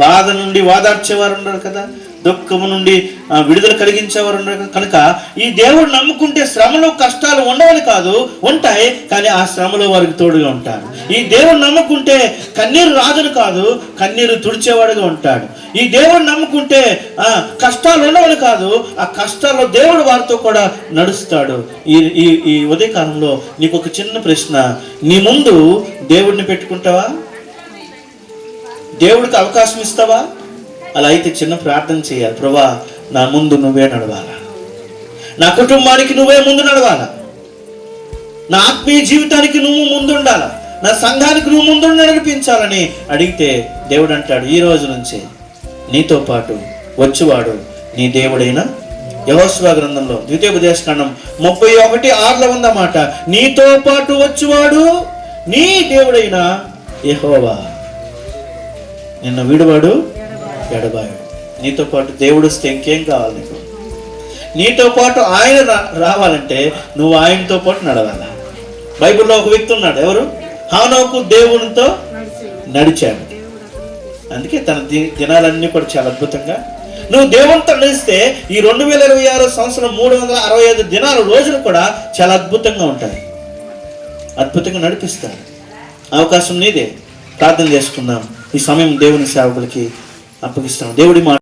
బాధ నుండి వాదార్చేవారు ఉన్నారు కదా దుఃఖము నుండి విడుదల కలిగించేవారు ఉన్నారు కదా. కనుక ఈ దేవుడు నమ్ముకుంటే శ్రమలు కష్టాలు ఉండవని కాదు ఉంటాయి కానీ ఆ శ్రమలో వారికి తోడుగా ఉంటారు ఈ దేవుడు నమ్ముకుంటే కన్నీరు రాజును కాదు కన్నీరు తుడిచేవాడుగా ఉంటాడు. ఈ దేవుడు నమ్ముకుంటే ఆ, కష్టాలు ఉండవని కాదు ఆ కష్టాల్లో దేవుడు వారితో కూడా నడుస్తాడు. ఈ ఈ ఈ ఉదయకాలంలో నీకు ఒక చిన్న ప్రశ్న. నీ ముందు దేవుడిని పెట్టుకుంటావా? దేవుడికి అవకాశం ఇస్తావా? అలా అయితే చిన్న ప్రార్థన చేయాలి. ప్రభా నా ముందు నువ్వే నడవాలా? నా కుటుంబానికి నువ్వే ముందు నడవాలా? నా ఆత్మీయ జీవితానికి నువ్వు ముందుండాలా? నా సంఘానికి నువ్వు ముందు నడిపించాలని అడిగితే దేవుడు అంటాడు ఈ రోజు నుంచి నీతో పాటు వచ్చువాడు నీ దేవుడైన యహోస్వ గ్రంథంలో ద్వితీయోపదేశకాండం ముప్పై ఒకటి ఆరులో ఉందన్నమాట. నీతో పాటు వచ్చువాడు నీ దేవుడైన యహోవా. నిన్న వీడువాడు ఎడబాయడు. నీతో పాటు దేవుడు వస్తే ఇంకేం కావాలి నీకు? నీతో పాటు ఆయన రా- రావాలంటే నువ్వు ఆయనతో పాటు నడవాలి? బైబిల్లో ఒక వ్యక్తి ఉన్నాడు. ఎవరు? హానోకు దేవునితో నడిచాడు. అందుకే తన ది- దినాలన్నీ కూడా చాలా అద్భుతంగా. నువ్వు దేవునితో నడిస్తే ఈ రెండు వేల ఇరవై ఆరు సంవత్సరం మూడు వందల అరవై ఐదు దినాల రోజులు కూడా చాలా అద్భుతంగా ఉంటాయి. అద్భుతంగా నడిపిస్తాడు అవకాశం నీదే. ప్రార్థన చేసుకుందాం. ఈ సమయం దేవుని సేవకులకి అప్పగిస్తాను దేవుడి మా